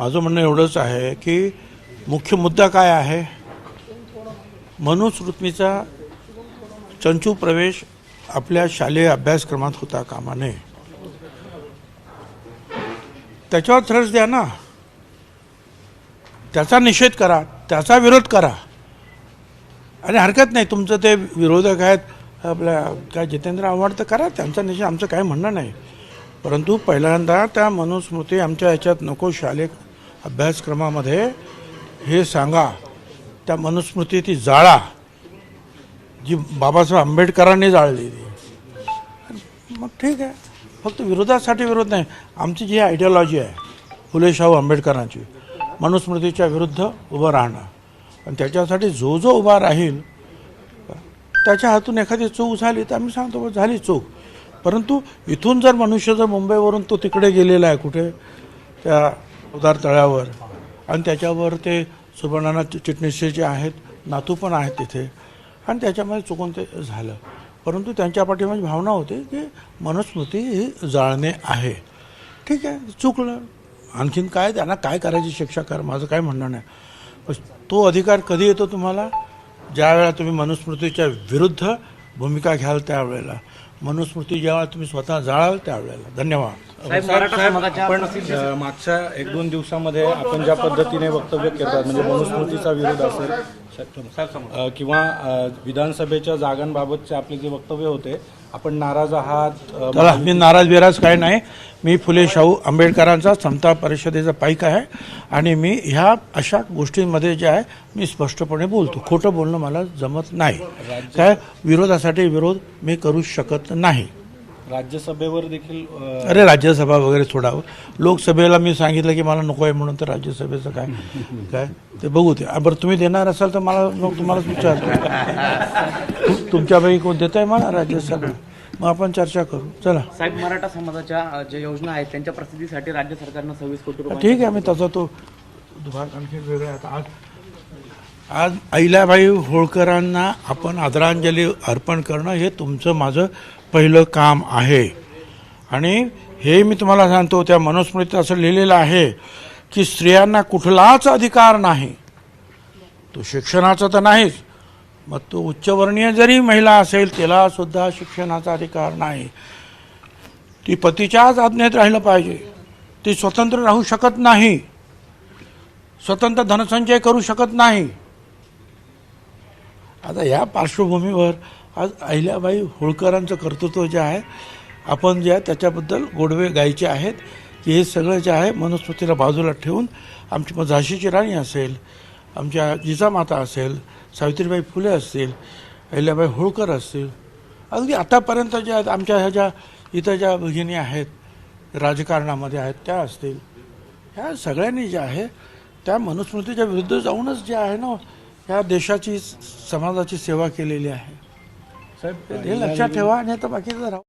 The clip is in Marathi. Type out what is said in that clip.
माझं म्हणणं एवढंच आहे की मुख्य मुद्दा काय आहे? मनुस्मृतीचा चंचू प्रवेश आपल्या शालेय अभ्यासक्रमात होता कामा नये त्याच्यावर थ्रस द्या ना. त्याचा निषेध करा त्याचा विरोध करा. आणि हरकत नाही तुमचं ते विरोधक आहेत आपल्या काय जितेंद्र आव्हाड तर करा त्यांचा निषेध आमचं काय म्हणणं नाही. परंतु पहिल्यांदा त्या मनुस्मृती आमच्या ह्याच्यात नको शालेय अभ्यासक्रमामध्ये हे सांगा. त्या मनुस्मृती ती जाळा जी बाबासाहेब आंबेडकरांनी जाळलेली मग ठीक आहे. फक्त विरोधासाठी विरोध नाही. आमची जी आयडियॉलॉजी आहे फुले शाहू आंबेडकरांची मनुस्मृतीच्या विरुद्ध उभं राहणं. आणि त्याच्यासाठी जो जो उभा राहील त्याच्या हातून एखादी चूक झाली तर आम्ही सांगतो झाली चूक. परंतु इथून जर मनुष्य जर मुंबईवरून तो तिकडे गेलेला आहे कुठे त्या उदार तळ्यावर. आणि त्याच्यावर ते सुवर्णानाथ चिटणीसचे जे आहेत नातू पण आहेत तिथे. आणि त्याच्यामध्ये चुकून ते झालं. परंतु त्यांच्या पाठीमागे भावना होती की मनुस्मृती ही जाळणे आहे. ठीक आहे चुकलं. आणखीन काय त्यांना काय करायची शिक्षा कर माझं काय म्हणणं नाही. पण तो अधिकार कधी येतो तुम्हाला? ज्या वेळेला तुम्ही मनुस्मृतीच्या विरुद्ध भूमिका घ्याल त्यावेळेला. मनुस्मृती जेव्हा तुम्ही स्वतः जाळाल त्यावेळेला. धन्यवाद. साहेब मराठा समाजाच्या पण प्रसिद्ध अ, मागच्या एक दोन दिवसामध्ये आपण ज्या पद्धतीने वक्तव्य करतात म्हणजे मनुस्मृतीचा विरोध असेल अ, किंवा अ, विधानसभेच्या जागांबाबतचे आपले जे वक्तव्य होते आपण नाराज आहात चला मी नाराज बिराज काय नाही. मी फुले शाहू आंबेडकरांचा समता परिषदेचा पाईक आहे आणि मी ह्या अशा गोष्टींमध्ये जे आहे मी स्पष्टपणे बोलतो. खोटं बोलणं मला जमत नाही. काय? विरोधासाठी विरोध मी करू शकत नाही. राज्यसभेवर देखील अरे राज्यसभा वगैरे सोडावं लोकसभेला मी सांगितलं की मला नको आहे म्हणून तर राज्यसभेचं काय? काय? ते बघू ते. बरं तुम्ही देणार असाल तर मला मग तुम्हालाच विचारतो. तुमच्यापैकी कोण देत आहे मला राज्यसभा? मग आपण चर्चा करू. चला. साहेब मराठा समाजाच्या ज्या योजना आहेत त्यांच्या प्रसिद्धीसाठी राज्य सरकारनं सव्वीस कोटी रुपये ठीक आहे मी त्याचा तो भाग आणखी वेगळा. आता आज आज अहिल्याबाई होळकरांना आपण आदरांजली अर्पण करणं हे तुमचं माझं पहिलं काम आहे. आणि हे मी तुम्हाला सांगतो त्या मनुस्मृतीत असं लिहिलेलं आहे की स्त्रियांना कुठलाच अधिकार नाही. तो शिक्षणाचा तर नाहीच मग तो उच्चवर्णीय जरी महिला असेल तिला सुद्धा शिक्षणाचा अधिकार नाही. ती पतीच्याच आज्ञेत राहिलं पाहिजे. ती स्वतंत्र राहू शकत नाही. स्वतंत्र धनसंचय करू शकत नाही. आता या पार्श्वभूमीवर आज अहिल्याबाई होळकरांचं कर्तृत्व जे आहे आपण जे आहे त्याच्याबद्दल गोडवे गायचे आहेत की हे सगळं जे आहे मनुस्मृतीला बाजूला ठेवून आमची मग झाशीची राणी असेल आमच्या जिजामाता असेल सावित्रीबाई फुले असतील अहिल्याबाई होळकर असतील. अगदी आतापर्यंत ज्या आहेत आमच्या ह्या ज्या इथं ज्या भगिनी आहेत राजकारणामध्ये आहेत त्या असतील. ह्या सगळ्यांनी जे आहे त्या मनुस्मृतीच्या विरुद्ध जाऊनच जे आहे ना ह्या देशाची समाजाची सेवा केलेली आहे. साहेब हे लक्षात ठेवा आणि आता बाकीचं राहू